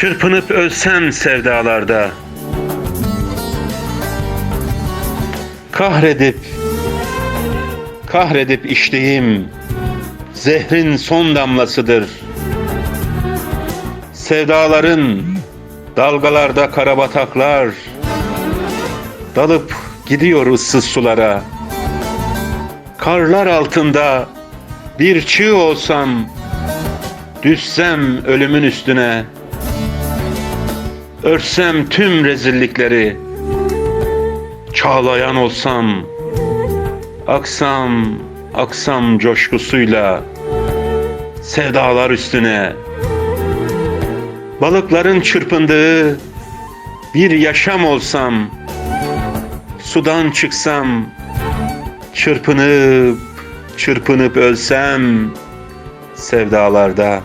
Çırpınıp ölsem sevdalarda. Kahredip Kahredip içtiğim Zehrin son damlasıdır. Sevdaların Dalgalarda karabataklar Dalıp gidiyor ıssız sulara. Karlar altında Bir çığ olsam Düşsem ölümün üstüne Örsem tüm rezillikleri Çağlayan olsam Aksam Aksam coşkusuyla Sevdalar üstüne Balıkların çırpındığı Bir yaşam olsam Sudan çıksam Çırpınıp Çırpınıp ölsem Sevdalarda